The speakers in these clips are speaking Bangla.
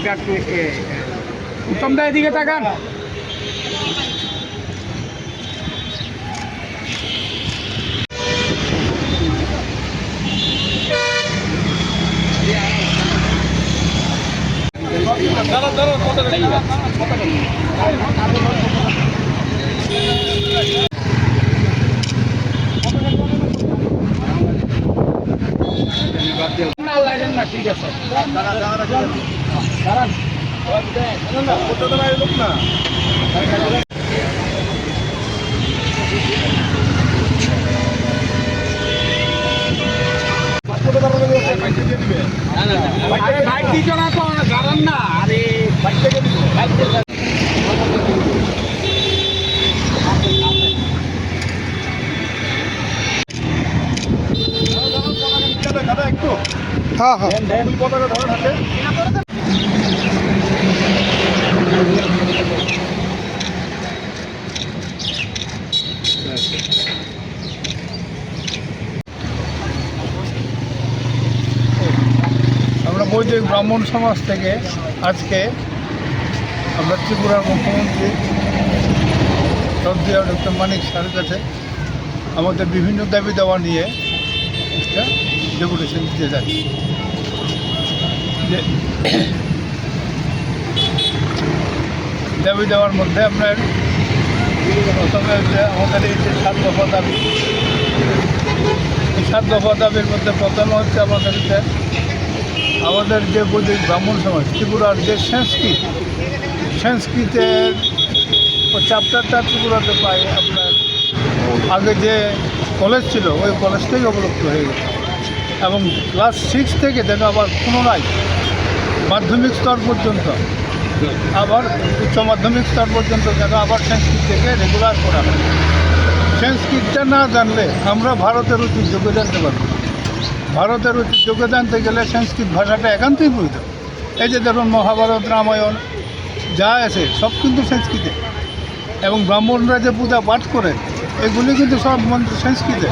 মাইকটা একটু এ, এ, উত্তম দা এদিকে তাকান ঠিক আছে। বাইক দিছো না তো না আরে বাইক থেকে বাইক হ্যাঁ হ্যাঁ। বৈদিক ব্রাহ্মণ সমাজ থেকে আজকে আমরা ত্রিপুরার মুখ্যমন্ত্রী শ্রদ্ধেয় ডক্টর মানিক স্যারের কাছে আমাদের বিভিন্ন দাবি দেওয়া নিয়ে একটা ডেপুটেশন দিতে যাচ্ছি। যে দাবি দেওয়ার মধ্যে আপনার প্রথমে যে আমাদের এই যে সাত দফা দাবি, এই সাত দফা দাবির মধ্যে প্রথম হচ্ছে আমাদের আমাদের যে বৈদিক ব্রাহ্মণ সমাজ, ত্রিপুরার যে সংস্কৃত, সংস্কৃতের চ্যাপ্টারটা ত্রিপুরাতে পাই আপনার আগে যে কলেজ ছিল, ওই কলেজটাই অবলুপ্ত হয়ে গেছে এবং ক্লাস সিক্স থেকে যেন আবার পুনরায় মাধ্যমিক স্তর পর্যন্ত, আবার উচ্চ মাধ্যমিক স্তর পর্যন্ত যেন আবার সংস্কৃত থেকে রেগুলার করা হয় সংস্কৃতটা না জানলে আমরা ভারতের ঐতিহ্যকে জানতে পারব। ভারতের ঐতিহ্যকে জানতে গেলে সংস্কৃত ভাষাটা একান্তই প্রয়োজন এই যে ধরুন মহাভারত, রামায়ণ, যা আছে, সব কিন্তু সংস্কৃতে। এবং ব্রাহ্মণরা যে পূজা পাঠ করেন এগুলি কিন্তু সব মন্ত্র সংস্কৃতে।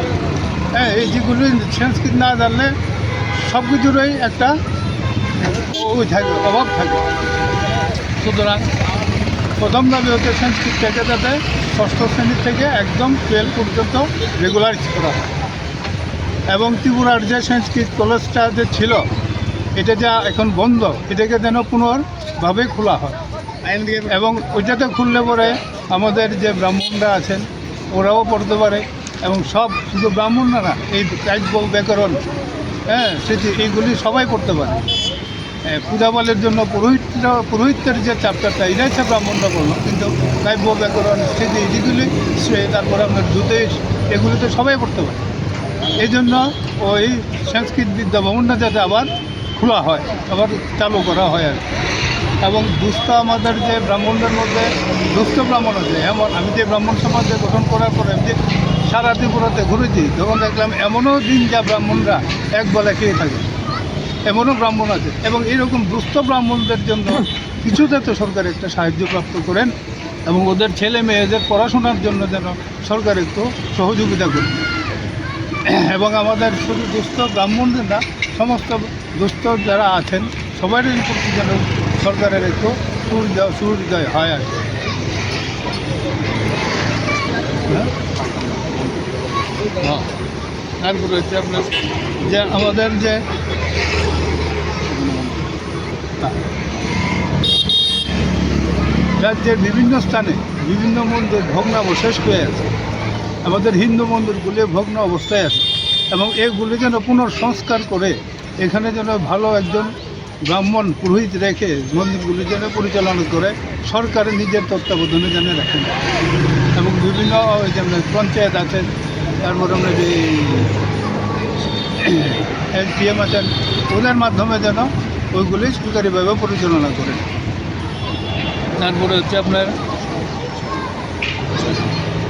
হ্যাঁ এই যেগুলি সংস্কৃত না জানলে সব কিছুরই একটা ওই থাকে, অভাব থাকে। সুতরাং প্রথম দাবি হচ্ছে সংস্কৃত থেকে যাতে ষষ্ঠ শ্রেণি থেকে একদম টুয়েলভ পর্যন্ত রেগুলার করা হয়। এবং ত্রিপুরার যে সংস্কৃত কলেজটা যে ছিল, এটা যা এখন বন্ধ, এটাকে যেন পুনর্ভাবে খোলা হয়। এবং ওইটাতে খুললে পরে আমাদের যে ব্রাহ্মণরা আছেন, ওরাও পড়তে পারে এবং সব শুধু ব্রাহ্মণরা না, এই কাব্য ব্যাকরণ হ্যাঁ স্মৃতি, এইগুলি সবাই পড়তে পারে। পূজাবলের জন্য পুরোহিত পুরোহিতের যে চ্যাপ্টারটা এটা হচ্ছে ব্রাহ্মণরা পড়ল, কিন্তু কাব্য ব্যাকরণ, স্মৃতি সে তারপরে আপনার জ্যোতিষ এগুলি তো সবাই পড়তে পারে। এই জন্য ওই সংস্কৃত বিদ্যা ভবনটা যাতে আবার খোলা হয়, আবার চালু করা হয় আর। এবং দুস্থ আমাদের যে ব্রাহ্মণদের মধ্যে, দুস্থ ব্রাহ্মণ আছে এমন, আমি যে ব্রাহ্মণ সমাজে গঠন করার পরে আমি যে সারা ত্রিপুরাতে ঘুরেছি তখন দেখলাম এমনও দিন যা ব্রাহ্মণরা এক বেলা খেয়ে থাকে। এমনও ব্রাহ্মণ আছে। এবং এরকম দুস্থ ব্রাহ্মণদের জন্য কিছু যাতে সরকার একটা সাহায্য প্রাপ্ত করেন এবং ওদের ছেলে মেয়েদের পড়াশোনার জন্য যেন সরকার একটু সহযোগিতা করেন এবং আমাদের শুধু দুস্থ ব্রাহ্মণদের না সমস্ত দুস্থ যারা আছেন সবারই প্রতি যেন সরকারের একটু সুবিধা সুবিধা হয় আর কি। হ্যাঁ? হ্যাঁ তারপরে হচ্ছে আপনার যে আমাদের যে রাজ্যের বিভিন্ন স্থানে বিভিন্ন মন্দির ভগ্নাবশেষ হয়ে আছে আমাদের হিন্দু মন্দিরগুলি ভগ্ন অবস্থায় আছে এবং এগুলি যেন পুনঃসংস্কার করে এখানে যেন ভালো একজন ব্রাহ্মণ পুরোহিত রেখে মন্দিরগুলি যেন পরিচালনা করে, সরকারের নিজের তত্ত্বাবধানে যেন রাখেন। এবং বিভিন্ন যেমন পঞ্চায়েত আছেন তারপর আমরা যে এসডিএম আছেন, ওদের মাধ্যমে যেন ওইগুলি সরকারিভাবে পরিচালনা করেন। তারপরে হচ্ছে আপনার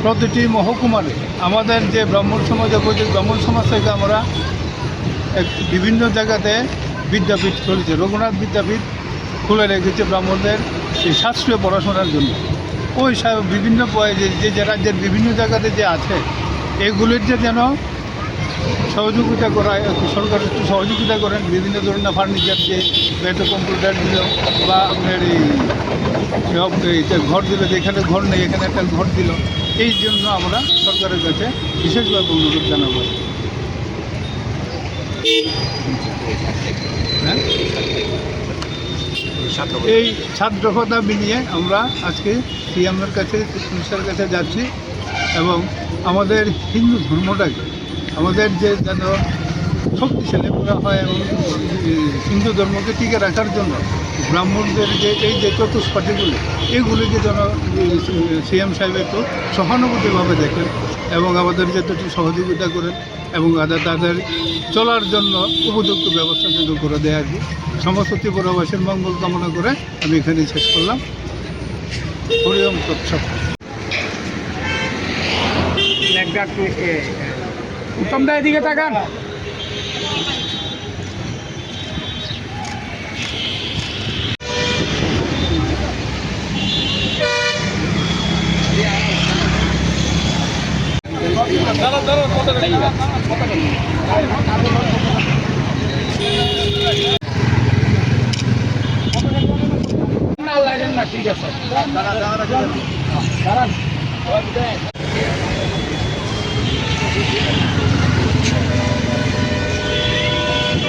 প্রতিটি মহকুমারে আমাদের যে ব্রাহ্মণ সমাজ বৈদিক ব্রাহ্মণ সমাজ থেকে আমরা বিভিন্ন জায়গাতে বিদ্যাপীঠ চলেছে রঘুনাথ বিদ্যাপীঠ খুলে রেখেছে ব্রাহ্মণদের এই শাস্ত্রীয় পড়াশোনার জন্য। ওই বিভিন্ন যে যে যে রাজ্যের বিভিন্ন জায়গাতে যে আছে, এগুলির যে যেন সহযোগিতা করা সরকার একটু সহযোগিতা করেন, বিভিন্ন ধরনের ফার্নিচার দিয়ে বা একটা কম্পিউটার দিল বা আপনার এই ঘর দিল যেখানে ঘর নেই, এখানে একটা ঘর দিল। এই জন্য আমরা সরকারের কাছে বিশেষভাবে অনুরোধ জানাব। হ্যাঁ? এই সাত মিলিয়ে আমরা আজকে সিএমের কাছে চিফ কাছে যাচ্ছি এবং আমাদের হিন্দু ধর্মটাকে, আমাদের যে যেন শক্তিশালী করা হয় এবং হিন্দু ধর্মকে টিকে রাখার জন্য ব্রাহ্মণদের যে, এই যে চতুষ্পাটিগুলি এগুলিকে যেন সিএম সাহেব একটু সহানুভূতিভাবে দেখেন এবং আমাদের যাতে একটু সহযোগিতা করেন এবং তাদের চলার জন্য উপযুক্ত ব্যবস্থা যেন করে দেয় আর কি সমস্ত ত্রিপুরাবাসীর মঙ্গল কামনা করে আমি এখানেই শেষ করলাম। হরিওম তৎসব উত্তম দা এদিকে তাকান। ঠিক আছে